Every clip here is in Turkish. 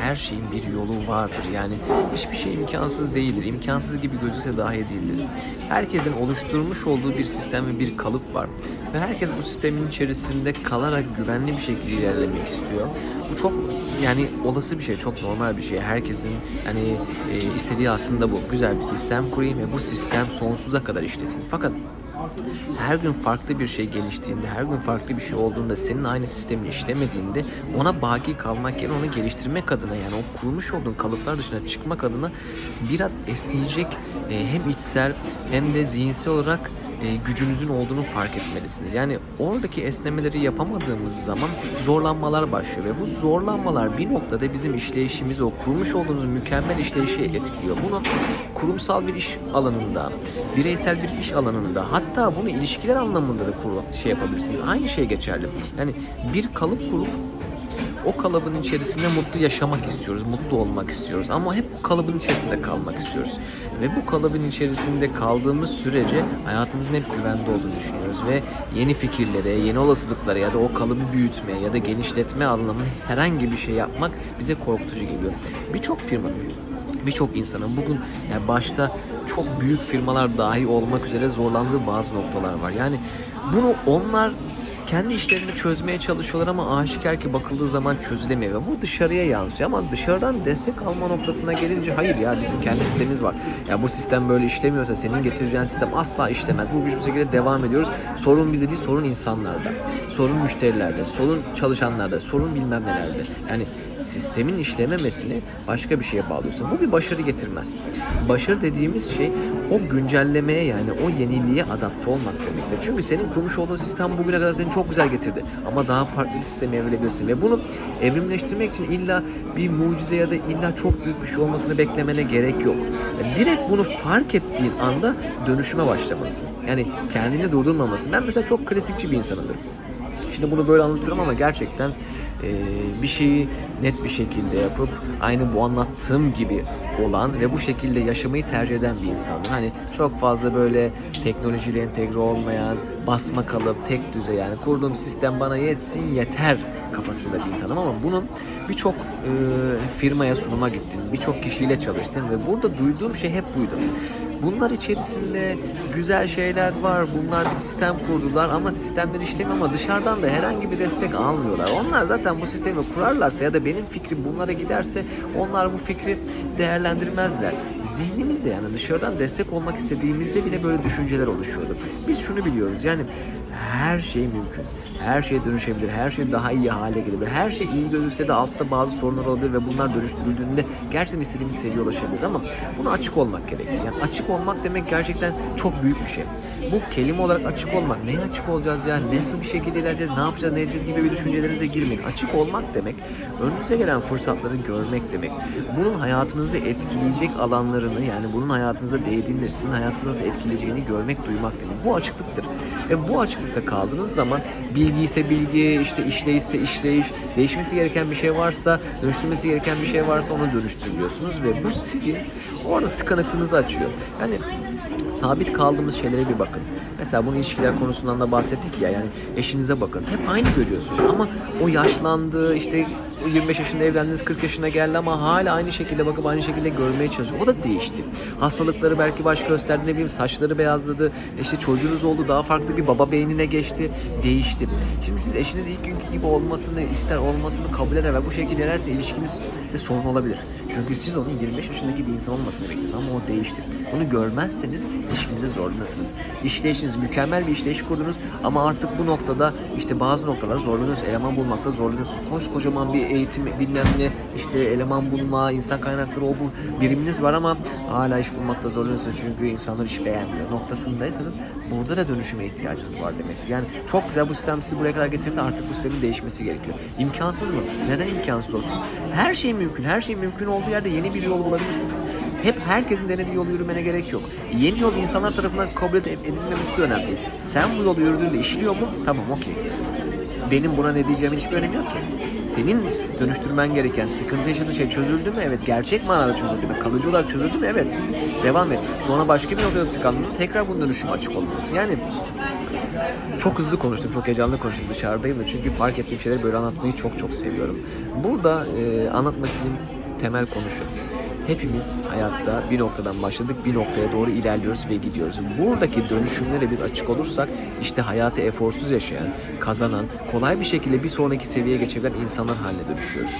Her şeyin bir yolu vardır. Yani hiçbir şey imkansız değildir. İmkansız gibi gözükse dahi değildir. Herkesin oluşturmuş olduğu bir sistem ve bir kalıp var. Ve herkes bu sistemin içerisinde kalarak güvenli bir şekilde ilerlemek istiyor. Bu çok yani olası bir şey, çok normal bir şey. Herkesin hani e, istediği aslında bu. Güzel bir sistem kurayım ve bu sistem sonsuza kadar işlesin. Fakat her gün farklı bir şey geliştiğinde, her gün farklı bir şey olduğunda, senin aynı sistemin işlemediğinde ona baki kalmak yerine onu geliştirmek adına yani o kurmuş olduğun kalıplar dışına çıkmak adına biraz esneyecek e, hem içsel hem de zihinsel olarak e, gücünüzün olduğunu fark etmelisiniz. Yani oradaki esnemeleri yapamadığımız zaman zorlanmalar başlıyor ve bu zorlanmalar bir noktada bizim işleyişimizi, o kurmuş olduğumuz mükemmel işleyişi etkiliyor. Bunu kurumsal bir iş alanında, bireysel bir iş alanında, hatta bunu ilişkiler anlamında da kuru, şey yapabilirsiniz. Aynı şey geçerli. Yani bir kalıp kurup o kalıbın içerisinde mutlu yaşamak istiyoruz, mutlu olmak istiyoruz ama hep bu kalıbın içerisinde kalmak istiyoruz. Ve bu kalıbın içerisinde kaldığımız sürece hayatımızın hep güvende olduğunu düşünüyoruz ve yeni fikirlere, yeni olasılıklara ya da o kalıbı büyütmeye ya da genişletme anlamında herhangi bir şey yapmak bize korkutucu geliyor. Birçok firmanın birçok insanın bugün yani başta çok büyük firmalar dahi olmak üzere zorlandığı bazı noktalar var. Yani bunu onlar kendi işlerini çözmeye çalışıyorlar ama aşikar ki bakıldığı zaman çözülemiyor. Ve bu dışarıya yansıyor ama dışarıdan destek alma noktasına gelince hayır ya bizim kendi sistemimiz var. Ya bu sistem böyle işlemiyorsa senin getireceğin sistem asla işlemez. Bu bir şekilde devam ediyoruz. Sorun bizde değil, sorun insanlarda. Sorun müşterilerde, sorun çalışanlarda, sorun bilmem nelerde. Yani sistemin işlememesini başka bir şeye bağlıyorsun. Bu bir başarı getirmez. Başarı dediğimiz şey o güncellemeye yani o yeniliğe adapte olmak demektir. Çünkü senin kurmuş olduğun sistem bugüne kadar seni çok güzel getirdi. Ama daha farklı bir sisteme evrilebilirsin. Ve bunu evrimleştirmek için illa bir mucize ya da illa çok büyük bir şey olmasını beklemene gerek yok. Direkt bunu fark ettiğin anda dönüşüme başlamalısın. Yani kendini durdurmamalısın. Ben mesela çok klasikçi bir insanımdır. Şimdi bunu böyle anlatıyorum ama gerçekten bir şeyi net bir şekilde yapıp aynı bu anlattığım gibi olan ve bu şekilde yaşamayı tercih eden bir insandım. Hani çok fazla böyle teknolojiyle entegre olmayan, basma kalıp, tek düze yani kurduğum sistem bana yetsin yeter kafasında bir insanım ama bunun birçok e, firmaya sunuma gittim, birçok kişiyle çalıştım ve burada duyduğum şey hep buydu. Bunlar içerisinde güzel şeyler var. Bunlar bir sistem kurdular ama sistemler işlemiyor ama dışarıdan da herhangi bir destek almıyorlar. Onlar zaten bu sistemi kurarlarsa ya da benim fikrim bunlara giderse onlar bu fikri değerlendirmezler. Zihnimizde yani dışarıdan destek olmak istediğimizde bile böyle düşünceler oluşuyordu. Biz şunu biliyoruz yani her şey mümkün. Her şey dönüşebilir. Her şey daha iyi hale gelebilir. Her şey iyi gözükse de altta bazı sorunlar olabilir ve bunlar dönüştürüldüğünde gerçekten istediğimiz seviyeye ulaşabiliriz ama buna açık olmak gerekli. Yani açık olmak demek gerçekten çok büyük bir şey. Bu kelime olarak açık olmak. Neye açık olacağız ya? Nasıl bir şekilde ilerleyeceğiz? Ne yapacağız? Ne edeceğiz gibi bir düşüncelerinize girmeyin. Açık olmak demek önünüze gelen fırsatları görmek demek. Bunun hayatınızı etkileyecek alanlarını yani bunun hayatınıza değdiğinde sizin hayatınızı etkileyeceğini görmek, duymak demek. Bu açıklıktır. Ve bu açıklıkta kaldığınız zaman bilgi ise bilgi, işte işleyiş ise işleyiş, değişmesi gereken bir şey varsa, dönüştürmesi gereken bir şey varsa onu dönüştürüyorsunuz ve bu sizin orada tıkanıklığınızı açıyor. Yani sabit kaldığımız şeylere bir bakın. Mesela bunu ilişkiler konusundan da bahsettik ya yani eşinize bakın. Hep aynı görüyorsunuz ama o yaşlandı işte 25 yaşında evlendiniz 40 yaşına geldi ama hala aynı şekilde bakıp aynı şekilde görmeye çalışıyor. O da değişti. Hastalıkları belki baş gösterdi ne bileyim saçları beyazladı. işte çocuğunuz oldu daha farklı bir baba beynine geçti. Değişti. Şimdi siz eşiniz ilk günkü gibi olmasını ister olmasını kabul eder ve bu şekilde ilerlerse ilişkiniz de sorun olabilir. Çünkü siz onun 25 yaşındaki bir insan olmasını bekliyorsunuz ama o değişti. Bunu görmezseniz ilişkinize zorlanırsınız. İşleyişiniz mükemmel bir işleyiş kurdunuz ama artık bu noktada işte bazı noktalar zorlanıyorsunuz. Eleman bulmakta zorlanıyorsunuz. Koskocaman bir eğitim bilmem ne işte eleman bulma, insan kaynakları o bu biriminiz var ama hala iş bulmakta zorlanıyorsunuz çünkü insanlar iş beğenmiyor noktasındaysanız burada da dönüşüme ihtiyacınız var demektir. Yani çok güzel bu sistem sizi buraya kadar getirdi artık bu sistemin değişmesi gerekiyor. İmkansız mı? Neden imkansız olsun? Her şey mümkün. Her şey mümkün olduğu yerde yeni bir yol bulabilirsin. Hep herkesin denediği yolu yürümene gerek yok. Yeni yol insanlar tarafından kabul edilmemesi de önemli. Sen bu yolu yürüdüğünde işliyor mu? Tamam okey. Benim buna ne diyeceğimin hiçbir önemi yok ki. Senin dönüştürmen gereken sıkıntı yaşadığın şey çözüldü mü? Evet. Gerçek manada çözüldü mü? Kalıcı olarak çözüldü mü? Evet. Devam et. Sonra başka bir noktada tıkandığında tekrar bunun dönüşüme açık olmalısın. Yani Çok hızlı konuştum, çok heyecanlı konuştum dışarıdayım da çünkü fark ettiğim şeyleri böyle anlatmayı çok çok seviyorum. Burada e, anlatmak istediğim temel konu şu. Hepimiz hayatta bir noktadan başladık, bir noktaya doğru ilerliyoruz ve gidiyoruz. Buradaki dönüşümlere biz açık olursak işte hayatı eforsuz yaşayan, kazanan, kolay bir şekilde bir sonraki seviyeye geçebilen insanlar haline dönüşüyoruz.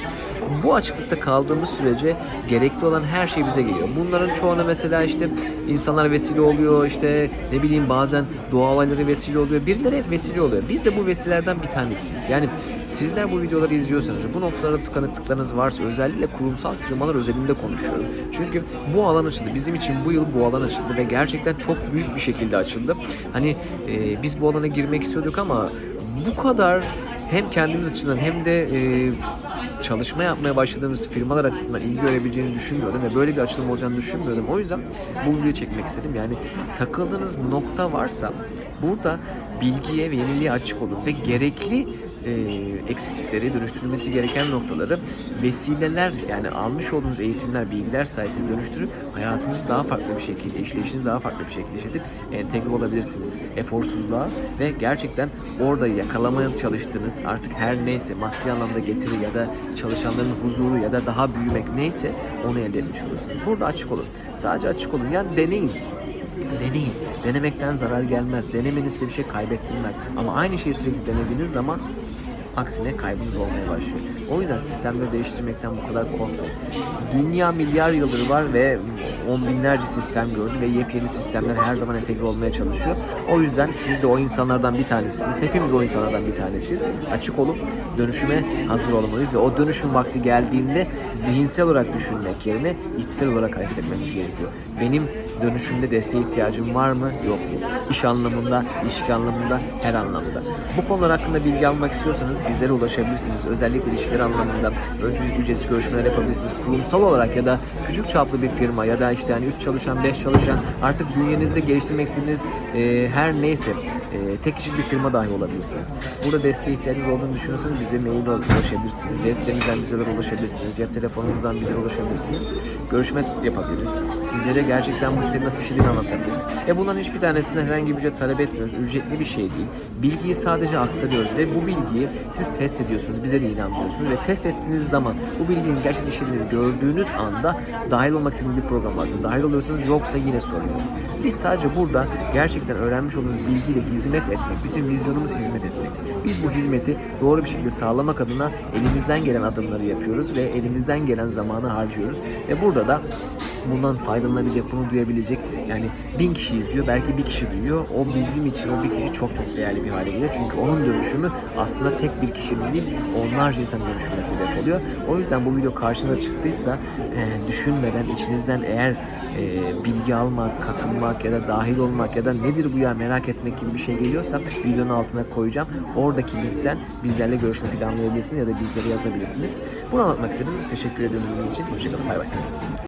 Bu açıklıkta kaldığımız sürece gerekli olan her şey bize geliyor. Bunların çoğuna mesela işte insanlar vesile oluyor, işte ne bileyim bazen doğa olayları vesile oluyor. Birileri hep vesile oluyor. Biz de bu vesilelerden bir tanesiyiz. Yani sizler bu videoları izliyorsanız, bu noktalara tıkanıklıklarınız varsa özellikle kurumsal firmalar özelinde konuşuyorum. Çünkü bu alan açıldı. Bizim için bu yıl bu alan açıldı ve gerçekten çok büyük bir şekilde açıldı. Hani e, biz bu alana girmek istiyorduk ama bu kadar hem kendimiz açısından hem de e, çalışma yapmaya başladığımız firmalar açısından ilgi görebileceğini düşünmüyordum ve böyle bir açılım olacağını düşünmüyordum. O yüzden bu videoyu çekmek istedim. Yani takıldığınız nokta varsa burada bilgiye ve yeniliğe açık olun ve gerekli e, eksiklikleri, dönüştürülmesi gereken noktaları vesileler yani almış olduğunuz eğitimler, bilgiler sayesinde dönüştürüp hayatınızı daha farklı bir şekilde, işleyişinizi daha farklı bir şekilde işletip entegre olabilirsiniz. Eforsuzluğa ve gerçekten orada yakalamaya çalıştığınız artık her neyse maddi anlamda getiri ya da çalışanların huzuru ya da daha büyümek neyse onu elde etmiş olursunuz. Burada açık olun. Sadece açık olun. Yani deneyin. Deneyin. Denemekten zarar gelmez. Denemeniz size bir şey kaybettirmez. Ama aynı şeyi sürekli denediğiniz zaman aksine kaybınız olmaya başlıyor. O yüzden sistemleri değiştirmekten bu kadar korkmayın. Dünya milyar yıldır var ve on binlerce sistem gördü ve yepyeni sistemler her zaman entegre olmaya çalışıyor. O yüzden siz de o insanlardan bir tanesisiniz. Hepimiz o insanlardan bir tanesiyiz. Açık olup dönüşüme hazır olmalıyız ve o dönüşüm vakti geldiğinde zihinsel olarak düşünmek yerine içsel olarak hareket etmemiz gerekiyor. Benim dönüşümde desteğe ihtiyacım var mı yok mu? İş anlamında, ilişki anlamında, her anlamda. Bu konular hakkında bilgi almak istiyorsanız bizlere ulaşabilirsiniz. Özellikle ilişkiler anlamında önce ücretsiz görüşmeler yapabilirsiniz. Kurumsal olarak ya da küçük çaplı bir firma ya da işte yani 3 çalışan, 5 çalışan artık bünyenizde geliştirmek istediğiniz e, her neyse e, tek kişilik bir firma dahi olabilirsiniz. Burada desteğe ihtiyacınız olduğunu düşünüyorsanız bize mail ulaşabilirsiniz. Web sitemizden bizlere ulaşabilirsiniz. Cep telefonunuzdan bizlere ulaşabilirsiniz. Görüşme yapabiliriz. Sizlere gerçekten bu sistemin nasıl işlediğini anlatabiliriz. Ve bunların hiçbir tanesinden herhangi bir ücret talep etmiyoruz. Ücretli bir şey değil. Bilgiyi sadece aktarıyoruz ve bu bilgiyi siz test ediyorsunuz. Bize de inanmıyorsunuz ve test ettiğiniz zaman bu bilginin gerçekten işlediğini gördüğünüz anda dahil olmak istediğiniz bir program varsa dahil oluyorsunuz yoksa yine sorun yok. Biz sadece burada gerçekten öğrenmiş olduğumuz bilgiyle hizmet etmek, bizim vizyonumuz hizmet etmek. Biz bu hizmeti doğru bir şekilde sağlamak adına elimizden gelen adımları yapıyoruz ve elimizden gelen zamanı harcıyoruz. Ve burada da bundan faydalanabilecek, bunu duyabilecek yani bin kişi izliyor, belki bir kişi duyuyor. O bizim için o bir kişi çok çok değerli bir hale geliyor. Çünkü onun dönüşümü aslında tek bir kişinin değil, onlarca insan dönüşümüne sebep oluyor. O yüzden bu video karşınıza çıktıysa e, düşünmeden içinizden eğer e, bilgi almak, katılmak ya da dahil olmak ya da nedir bu ya merak etmek gibi bir şey geliyorsa videonun altına koyacağım. Oradaki linkten bizlerle görüşme planlayabilirsiniz ya da bizlere yazabilirsiniz. Bunu anlatmak istedim. Teşekkür dinlediğiniz için. Hoşçakalın. Bay bay.